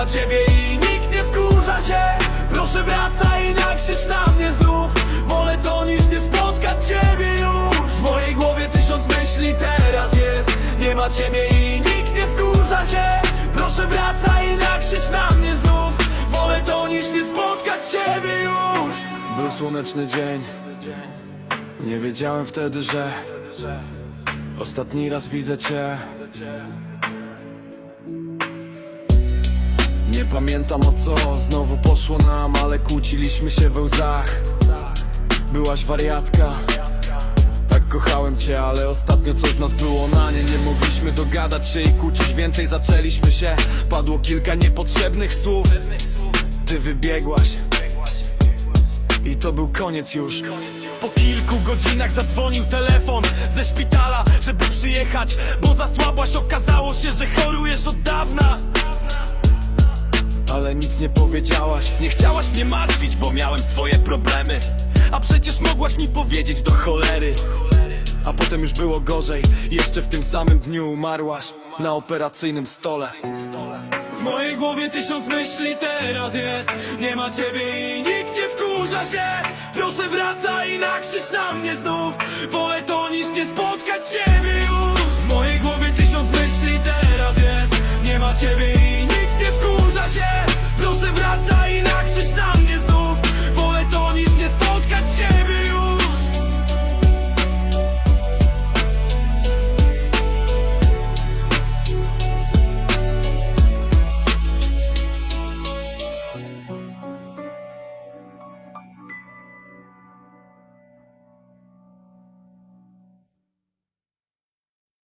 ma ciebie i nikt nie wkurza się. Proszę wracaj i nakrzycz na mnie znów. Wolę to niż nie spotkać ciebie już. W mojej głowie tysiąc myśli teraz jest. Nie ma ciebie i nikt nie wkurza się. Proszę wracaj i nakrzycz na mnie znów. Wolę to niż nie spotkać ciebie już. Był słoneczny dzień. Nie wiedziałem wtedy, że Ostatni raz widzę cię Nie pamiętam o co znowu poszło nam, ale kłóciliśmy się we łzach. Byłaś wariatka. Tak kochałem cię, ale ostatnio coś z nas było na nie. Nie mogliśmy dogadać się i kłócić więcej zaczęliśmy się. Padło kilka niepotrzebnych słów. Ty wybiegłaś. I to był koniec już. Po kilku godzinach zadzwonił telefon ze szpitala Żeby przyjechać, bo zasłabłaś Okazało się, że chorujesz od dawna ale nic nie powiedziałaś. Nie chciałaś mnie martwić, bo miałem swoje problemy. A przecież mogłaś mi powiedzieć do cholery. A potem już było gorzej. Jeszcze w tym samym dniu umarłaś Na operacyjnym stole. W mojej głowie tysiąc myśli teraz jest. Nie ma ciebie i nikt nie wkurza się. Proszę wracaj i nakrzycz na mnie znów. Wolę to niż nie spotkać ciebie już. W mojej głowie tysiąc myśli teraz jest. Nie ma ciebie